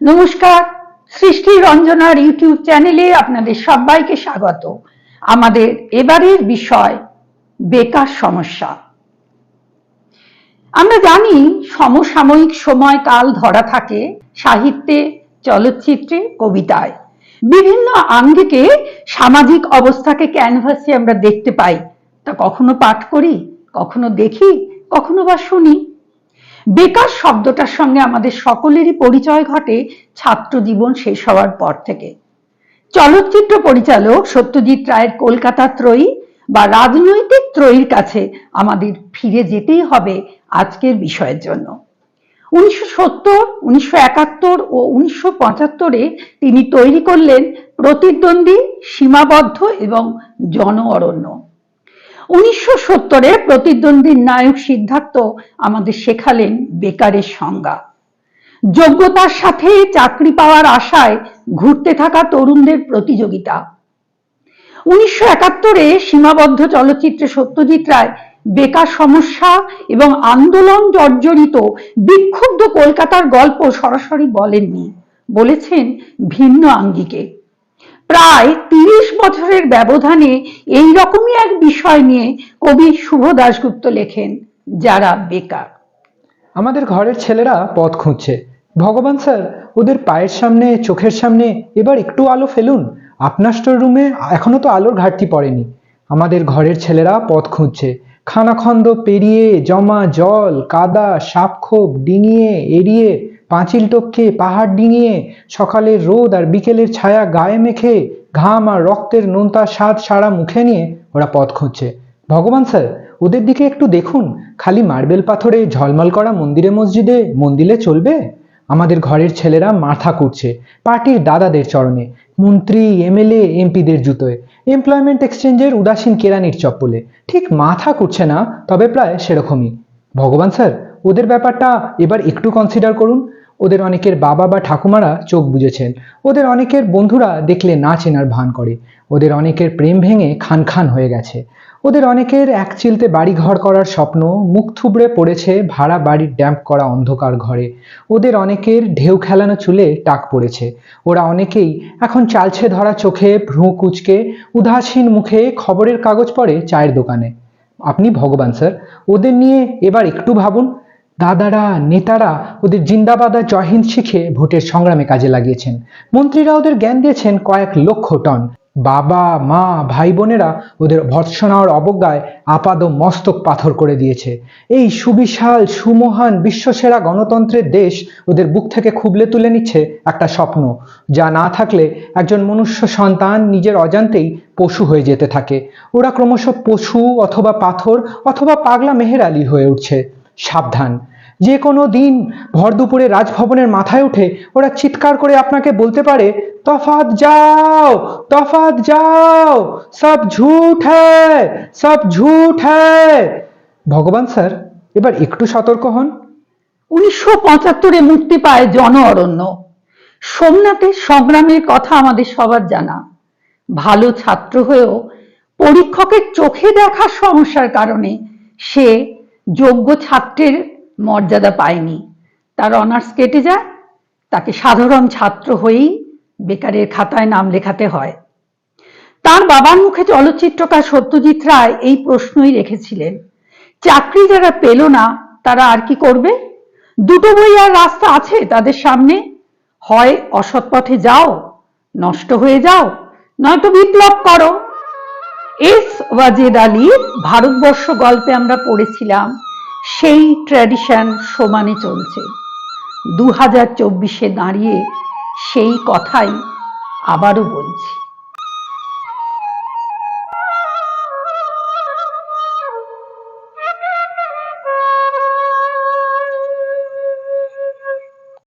নমস্কার। সৃষ্টি রঞ্জনার ইউটিউব চ্যানেলে আপনাদের সবাইকে স্বাগত। আমাদের এবারের বিষয়, বেকার সমস্যা। আমরা জানি সমসাময়িক সময় কাল ধরা থাকে সাহিত্যে, চলচ্চিত্রে, কবিতায়। বিভিন্ন আঙ্গিকে সামাজিক অবস্থাকে ক্যানভাসে আমরা দেখতে পাই। তা কখনো পাঠ করি, কখনো দেখি, কখনো বা শুনি। বেকার শব্দটার সঙ্গে আমাদের সকলেরই পরিচয় ঘটে ছাত্র জীবন শেষ হওয়ার পর থেকে। চলচ্চিত্র পরিচালক সত্যজিৎ রায়ের কলকাতা ত্রয়ী বা রাজনৈতিক ত্রয়ীর কাছে আমাদের ফিরে যেতেই হবে আজকের বিষয়ের জন্য। উনিশশো সত্তর, উনিশশো একাত্তর ও উনিশশো পঁচাত্তরে তিনি তৈরি করলেন প্রতিদ্বন্দ্বী, সীমাবদ্ধ এবং জন অরণ্য উনিশশো সত্তরে প্রতিদ্বন্দ্বীর নায়ক সিদ্ধার্থ আমাদের শেখালেন বেকারের সংজ্ঞা। যোগ্যতার সাথে চাকরি পাওয়ার আশায় ঘুরতে থাকা তরুণদের প্রতিযোগিতা। উনিশশো একাত্তরে সীমাবদ্ধ চলচ্চিত্রে সত্যজিৎ রায় বেকার সমস্যা এবং আন্দোলন জর্জরিত বিক্ষুব্ধ কলকাতার গল্প সরাসরি বলেননি, বলেছেন ভিন্ন আঙ্গিকে। প্রায় তিরিশ বছরের ব্যবধানে এই রকমই এক বিষয় নিয়ে কবি শুভ দাশগুপ্ত লেখেন, যারা বেকার। আমাদের ঘরের ছেলেরা পথ খুঁজছে। ভগবান স্যার, ওদের পায়ের সামনে, চোখের সামনে এবার একটু আলো ফেলুন। আপনার স্টোর রুমে এখনও তো আলোর ঘাটতি পড়েনি। আমাদের ঘরের ছেলেরা পথ খুঁজছে। খানাখন্দ পেরিয়ে, জমা জল, কাদা, সাপখোপ ডিঙিয়ে, এড়িয়ে পাঁচিল টপকে পাহাড় ডিঙিয়ে সকালের রোদ আর বিকেলের ছায়া গায়ে মেখে ঘাম আর রক্তের নোনতা স্বাদ সারা মুখে নিয়ে ওরা পথ খুঁজছে। ভগবান স্যার, ওদের দিকে একটু দেখুন। খালি মার্বেল পাথরে ঝলমল করা মন্দিরে মসজিদে মন্দিরে চলবে? আমাদের ঘরের ছেলেরা মাথা কুটছে পার্টির দাদাদের চরণে, মন্ত্রী, এমএলএ, এমপিদের জুতোয়। এমপ্লয়মেন্ট এক্সচেঞ্জের উদাসীন কেরানির চপ্পলে। ঠিক মাথা কুটছে না, তবে প্রায় সেরকমই। ভগবান স্যার ওদের ব্যাপারটা এবার একটু কনসিডার করুন। ওদের অনেকের বাবা বা ঠাকুমারা চোখ বুঝেছেন ওদের অনেকের বন্ধুরা দেখলে না চেনার ভান করে। ওদের অনেকের প্রেম ভেঙে খান খান হয়ে গেছে। ওদের অনেকের এক চিলতে বাড়ি ঘর করার স্বপ্ন, মুখ থুবড়ে পড়েছে ভাড়া বাড়ির ড্যাম্প করা অন্ধকার ঘরে। ওদের অনেকের ঢেউ খেলানো চুলে টাক পড়েছে। ওরা অনেকেই এখন চালছে ধরা চোখে ভ্রু কুচকে, উদাসীন মুখে খবরের কাগজ পড়ে চায়ের দোকানে। আপনি ভগবান স্যার, ওদের নিয়ে এবার একটু ভাবুন। দাদারা, নেতারা ওদের জিন্দাবাদা আর জয়হিন্দ শিখে ভোটের সংগ্রামে কাজে লাগিয়েছেন। মন্ত্রীরা ওদের জ্ঞান দিয়েছেন কয়েক লক্ষ টন। বাবা, মা, ভাই, বোনেরা ওদের ভর্ৎসনার অবজ্ঞায় আপাদ মস্তক পাথর করে দিয়েছে। এই সুবিশাল, সুমহান, বিশ্বসেরা গণতন্ত্রের দেশ ওদের বুক থেকে খুবলে তুলে নিচ্ছে একটা স্বপ্ন, যা না থাকলে একজন মনুষ্য সন্তান নিজের অজান্তেই পশু হয়ে যেতে থাকে। ওরা ক্রমশ পশু অথবা পাথর অথবা পাগলা মেহের আলী হয়ে উঠছে। সাবধান। যে কোনো দিন ভর দুপুরে রাজভবনের মাথায় উঠে ওরা চিৎকার করে আপনাকে বলতে পারে তফাত যাও তফাত যাও, সব ঝুট হ্যায়, সব ঝুট হ্যায়। ভগবান স্যার, এবার একটু সতর্ক হন। উনিশশো পঁচাত্তরে মুক্তি পায় জন অরণ্য। সোমনাথের সংগ্রামের কথা আমাদের সবার জানা। ভালো ছাত্র হয়েও পরীক্ষকের চোখে দেখার সমস্যার কারণে সে যোগ্য ছাত্রের মর্যাদা পায়নি। তার অনার্স কেটে যায়, তাকে সাধারণ ছাত্র হয়েই বেকারের খাতায় নাম লেখাতে হয়। তার বাবার মুখে চলচ্চিত্রকার সত্যজিৎ রায় এই প্রশ্নই রেখেছিলেন, চাকরি যারা পেল না, তারা আর কি করবে? দুটো বই আর রাস্তা আছে তাদের সামনে। হয় অসৎ পথে যাও, নষ্ট হয়ে যাও, নয়তো বিপ্লব করো। এস ওয়াজেদ আলীর ভারতবর্ষ গল্পে আমরা পড়েছিলাম, সেই ট্র্যাডিশন সমানে চলছে। দু হাজার চব্বিশে দাঁড়িয়ে সেই কথাই আবারও বলছি।